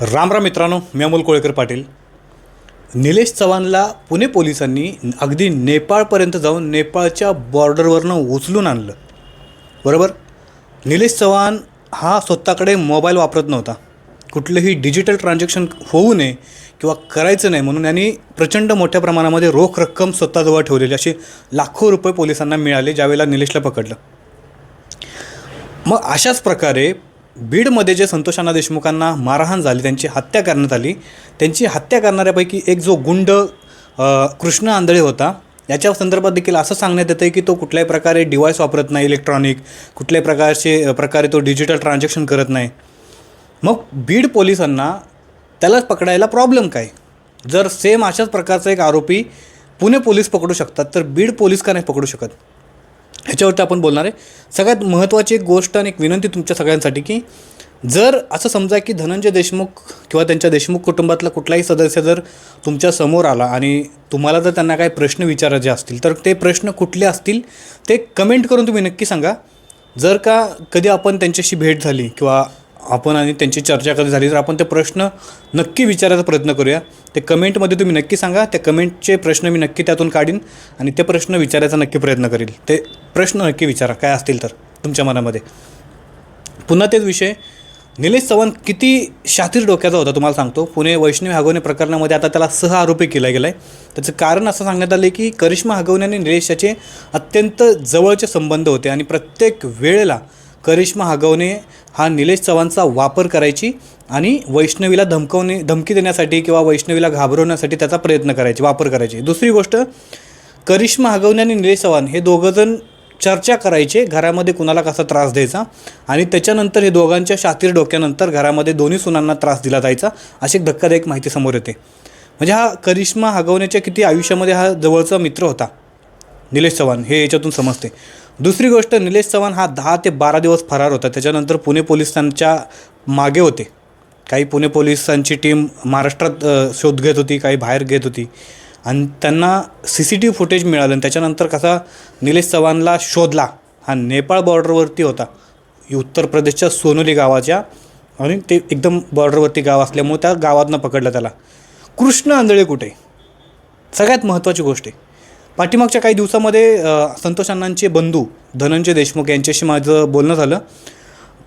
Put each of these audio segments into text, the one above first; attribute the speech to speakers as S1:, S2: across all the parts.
S1: राम राम मित्रांनो मी अमोल कोळेकर पाटील. निलेश चव्हाणला पुणे पोलिसांनी अगदी नेपाळपर्यंत जाऊन नेपाळच्या बॉर्डरवरनं उचलून आणलं. बरोबर? निलेश चव्हाण हा स्वतःकडे मोबाईल वापरत नव्हता. कुठलंही डिजिटल ट्रान्झॅक्शन होऊ नये किंवा करायचं नाही म्हणून यांनी प्रचंड मोठ्या प्रमाणामध्ये रोख रक्कम स्वतःजवळ ठेवलेली असे लाखो रुपये पोलिसांना मिळाले ज्यावेळेला निलेशला पकडलं. मग अशाच प्रकारे बीडमध्ये जे संतोषांना देशमुखांना मारहाण झाली त्यांची हत्या करण्यात आली त्यांची हत्या करणाऱ्यापैकी एक जो गुंड कृष्ण आंधळे होता याच्या संदर्भात देखील असं सांगण्यात येतं आहे की तो कुठल्याही प्रकारे डिव्हाइस वापरत नाही इलेक्ट्रॉनिक कुठल्याही प्रकारचे प्रकारे तो डिजिटल ट्रान्झॅक्शन करत नाही. मग बीड पोलिसांना त्याला पकडायला प्रॉब्लेम काय? जर सेम अशाच प्रकारचा एक आरोपी पुणे पोलीस पकडू शकतात तर बीड पोलीस का नाही पकडू शकत? ह्याच्यावरती आपण बोलणार आहे. सगळ्यात महत्त्वाची एक गोष्ट आणि एक विनंती तुमच्या सगळ्यांसाठी की जर असं समजा की धनंजय देशमुख किंवा त्यांच्या देशमुख कुटुंबातला कुठलाही सदस्य जर तुमच्यासमोर आला आणि तुम्हाला जर त्यांना काही प्रश्न विचारायचे असतील तर ते प्रश्न कुठले असतील ते कमेंट करून तुम्ही नक्की सांगा. जर का कधी आपण त्यांच्याशी भेट झाली किंवा आपण आणि त्यांची चर्चा कधी झाली तर आपण ते प्रश्न नक्की विचारायचा प्रयत्न करूया. ते कमेंटमध्ये तुम्ही नक्की सांगा. त्या कमेंटचे प्रश्न मी नक्की त्यातून काढीन आणि ते प्रश्न विचारायचा नक्की प्रयत्न करील. ते प्रश्न नक्की विचारा. काय असतील तर तुमच्या मनामध्ये. पुन्हा तेच विषय. निलेश चव्हाण किती शातीर डोक्याचा होता तुम्हाला सांगतो. पुणे वैष्णवी हागवणे प्रकरणामध्ये आता त्याला सह आरोपी केला गेला आहे त्याचं कारण असं सांगण्यात आलं आहे की करिश्मा हागवणे आणि निलेश याचे अत्यंत जवळचे संबंध होते आणि प्रत्येक वेळेला करिश्मा हगवणे हा निलेश चव्हाणचा वापर करायची आणि वैष्णवीला धमकवणे धमकी देण्यासाठी किंवा वैष्णवीला घाबरवण्यासाठी त्याचा प्रयत्न करायची वापर करायची. दुसरी गोष्ट करिश्मा हगवणे आणि निलेश चव्हाण हे दोघंजण चर्चा करायचे घरामध्ये कुणाला कसा त्रास द्यायचा आणि त्याच्यानंतर हे दोघांच्या शातीर डोक्यानंतर घरामध्ये दोन्ही सुनांना त्रास दिला जायचा अशी धक्कादायक माहिती समोर येते. म्हणजे हा करिश्मा हगवण्याच्या किती आयुष्यामध्ये हा जवळचा मित्र होता निलेश चव्हाण हे याच्यातून समजते. दुसरी गोष्ट निलेश चव्हाण हा दहा ते बारा दिवस फरार होता. त्याच्यानंतर पुणे पोलिसांच्या मागे होते. काही पुणे पोलिसांची टीम महाराष्ट्रात शोध घेत होती काही बाहेर घेत होती. आणि त्यांना C C T V footage मिळालं आणि त्याच्यानंतर कसा निलेश चव्हाणला शोधला. हा नेपाळ बॉर्डरवरती होता. उत्तर प्रदेशच्या सोनोली गावाच्या आणि ते एकदम बॉर्डरवरती गाव असल्यामुळे त्या गावातनं पकडलं त्याला. कृष्ण आंधळे कुठे? सगळ्यात महत्त्वाची गोष्ट आहे. पाठीमागच्या काही दिवसामध्ये संतोष अण्णांचे बंधू धनंजय देशमुख यांच्याशी माझं बोलणं झालं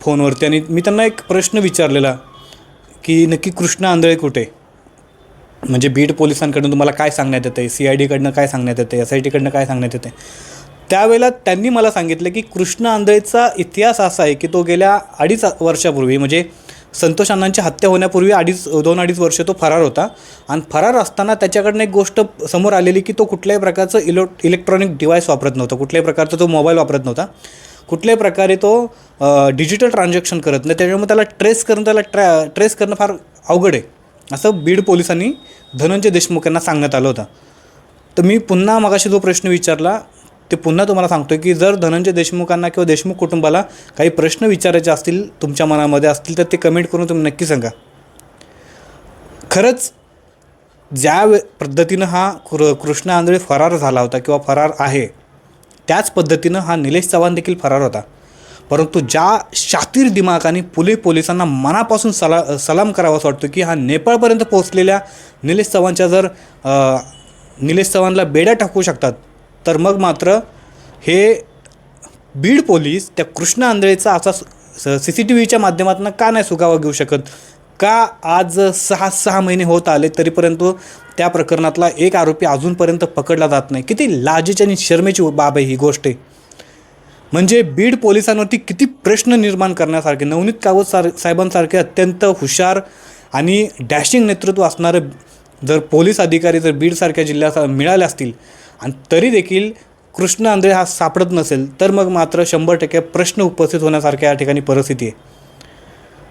S1: फोनवरती आणि मी त्यांना एक प्रश्न विचारलेला की नक्की कृष्ण आंधळे कुठे? म्हणजे बीड पोलिसांकडून तुम्हाला काय सांगण्यात येतं आहे सी आय डीकडनं काय सांगण्यात येतं आहे एस आय टीकडनं काय सांगण्यात येतं आहे त्यावेळेला त्यांनी मला सांगितलं की कृष्ण आंधळेचा इतिहास असा आहे की तो गेल्या अडीच वर्षापूर्वी म्हणजे संतोष अण्णांची हत्या होण्यापूर्वी अडीच दोन अडीच वर्ष तो फरार होता. आणि फरार असताना त्याच्याकडनं एक गोष्ट समोर आलेली की तो कुठल्याही प्रकारचं इलो इलेक्ट्रॉनिक डिव्हाइस वापरत नव्हता. कुठल्याही प्रकारचा तो मोबाईल वापरत नव्हता. कुठल्याही प्रकारे तो डिजिटल ट्रान्झॅक्शन करत नाही. त्याच्यामुळे त्याला ट्रेस करणं त्याला ट्रॅ ट्रेस करणं फार अवघड आहे. असं बीड पोलिसांनी धनंजय देशमुख यांना सांगण्यात आलं होतं. तर मी पुन्हा मगाशी जो प्रश्न विचारला ते पुन्हा तुम्हाला सांगतो की जर धनंजय देशमुखांना किंवा देशमुख कुटुंबाला काही प्रश्न विचारायचे असतील तुमच्या मनामध्ये असतील तर ते कमेंट करून तुम्ही नक्की सांगा. खरंच ज्या वे पद्धतीनं हा कृ कृष्ण आंधळे फरार झाला होता किंवा फरार आहे त्याच पद्धतीनं हा निलेश चव्हाण देखील फरार होता. परंतु ज्या शातीर दिमागाने पुले पोलिसांना मनापासून सला सलाम करावा असं वाटतो की हा नेपाळपर्यंत पोहोचलेल्या निलेश चव्हाणच्या जर निलेश चव्हाणला बेड्या टाकू शकतात तर मग मात्र हे बीड पोलीस त्या कृष्ण आंधळेचा असा सी सी टी व्हीच्या माध्यमातून का नाही सुगावा घेऊ शकत? का आज सहा सहा महिने होत आले तरीपर्यंत त्या प्रकरणातला एक आरोपी अजूनपर्यंत पकडला जात नाही? किती लाजेची आणि शर्मेची बाब आहे ही गोष्ट आहे. म्हणजे बीड पोलिसांवरती किती प्रश्न निर्माण करण्यासारखे नवनीत कावत सार साहेबांसारखे अत्यंत हुशार आणि डॅशिंग नेतृत्व असणारं जर पोलीस अधिकारी जर बीडसारख्या जिल्ह्यात मिळाले असतील आणि तरी देखील कृष्ण आंधळे हा सापडत नसेल तर मग मात्र शंभर टक्के प्रश्न उपस्थित होण्यासारख्या या ठिकाणी परिस्थिती आहे.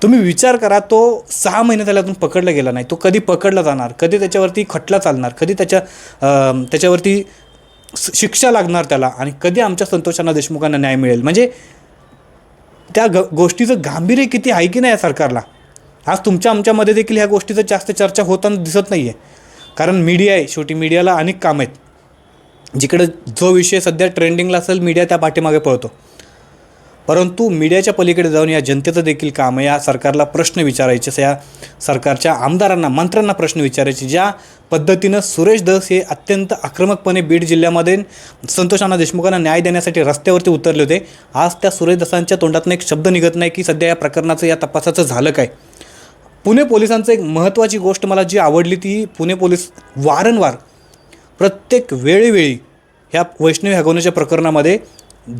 S1: तुम्ही विचार करा तो सहा महिने त्याला पकडला गेला नाही. तो कधी पकडला जाणार कधी त्याच्यावरती खटला चालणार कधी त्याच्या त्याच्यावरती शिक्षा लागणार त्याला आणि कधी आमच्या संतोषांना देशमुखांना न्याय मिळेल. म्हणजे त्या ग गोष्टीचं गांभीर्य किती आहे की नाही या सरकारला? आज तुमच्या आमच्यामध्ये देखील ह्या गोष्टीचं जास्त चर्चा होताना दिसत नाही आहे कारण मीडिया आहे शेवटी मीडियाला अनेक कामं आहेत. जिकडं जो विषय सध्या ट्रेंडिंगला असेल मीडिया त्या पाठीमागे पळतो. परंतु मीडियाच्या पलीकडे जाऊन या जनतेचं देखील काम आहे या सरकारला प्रश्न विचारायचे या सरकारच्या आमदारांना मंत्र्यांना प्रश्न विचारायचे ज्या पद्धतीनं सुरेश धस हे अत्यंत आक्रमकपणे बीड जिल्ह्यामध्ये संतोष देशमुखांना न्याय देण्यासाठी रस्त्यावरती उतरले होते. आज त्या सुरेश दसांच्या तोंडातून एक शब्द निघत नाही की सध्या या प्रकरणाचं या तपासाचं झालं काय? पुणे पोलिसांचं एक महत्त्वाची गोष्ट मला जी आवडली ती पुणे पोलीस वारंवार प्रत्येक वेळोवेळी ह्या वैष्णवी हगवण्याच्या प्रकरणामध्ये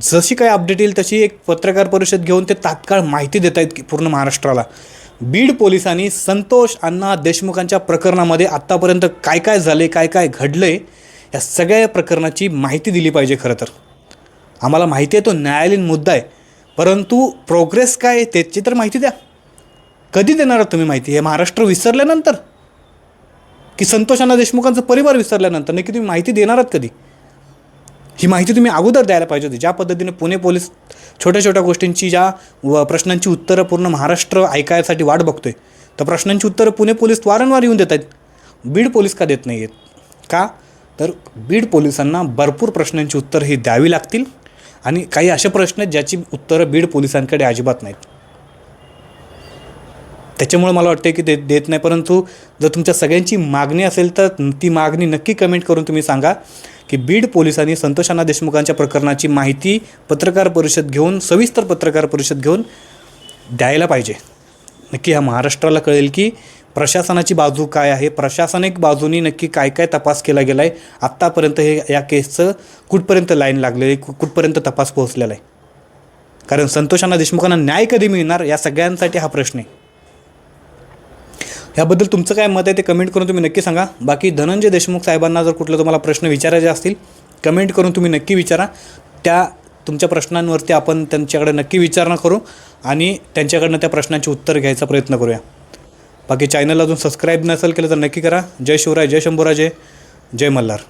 S1: जशी काय अपडेट येईल तशी एक पत्रकार परिषद घेऊन ते तात्काळ माहिती देत आहेत की पूर्ण महाराष्ट्राला. बीड पोलिसांनी संतोष अण्णा देशमुखांच्या प्रकरणामध्ये आत्तापर्यंत काय काय झाले काय काय घडले या सगळ्या प्रकरणाची माहिती दिली पाहिजे खरं तर. आम्हाला माहिती आहे तो न्यायालयीन मुद्दा आहे. परंतु प्रोग्रेस काय आहे त्याची तर माहिती द्या. कधी देणार आहात तुम्ही माहिती? हे महाराष्ट्र विसरल्यानंतर. की संतोषांना देशमुखांचा परिवार विसरल्यानंतर नक्की तुम्ही माहिती देणार आहात कधी? ही माहिती तुम्ही अगोदर द्यायला पाहिजे होती. ज्या पद्धतीने पुणे पोलीस छोट्या छोट्या गोष्टींची ज्या व प्रश्नांची उत्तरं पूर्ण महाराष्ट्र ऐकायसाठी वाट बघतोय तर प्रश्नांची उत्तरं पुणे पोलीस वारंवार येऊन देत आहेत बीड पोलीस का देत नाही आहेत का? तर बीड पोलिसांना भरपूर प्रश्नांची उत्तरं ही द्यावी लागतील आणि काही असे प्रश्न आहेत ज्याची उत्तरं बीड पोलिसांकडे अजिबात नाहीत. त्याच्यामुळे मला वाटतं की ते देत नाही. परंतु जर तुमच्या सगळ्यांची मागणी असेल तर ती मागणी नक्की कमेंट करून तुम्ही सांगा की बीड पोलिसांनी संतोष देशमुखांच्या प्रकरणाची माहिती पत्रकार परिषद घेऊन सविस्तर पत्रकार परिषद घेऊन द्यायला पाहिजे. नक्की ह्या महाराष्ट्राला कळेल की प्रशासनाची बाजू काय आहे प्रशासनिक बाजूनी नक्की काय काय तपास केला गेला आहे आत्तापर्यंत हे या केसचं कुठपर्यंत लाईन लागलेली आहे कुठपर्यंत तपास पोहोचलेला आहे? कारण संतोषांना देशमुखांना न्याय कधी मिळणार या सगळ्यांसाठी हा प्रश्न आहे. ह्याबद्दल तुमचं काय मत आहे ते कमेंट करून तुम्ही नक्की सांगा. बाकी धनंजय देशमुख साहेबांना जर कुठलं तुम्हाला प्रश्न विचारायचे असतील कमेंट करून तुम्ही नक्की विचारा. त्या तुमच्या प्रश्नांवरती आपण त्यांच्याकडे नक्की विचारणा करू आणि त्यांच्याकडनं त्या प्रश्नांची उत्तर घ्यायचा प्रयत्न करूया. बाकी चॅनल अजून सबस्क्राईब नसेल केलं तर नक्की करा. जय शिवराय जय शंभूराजे जय मल्हार.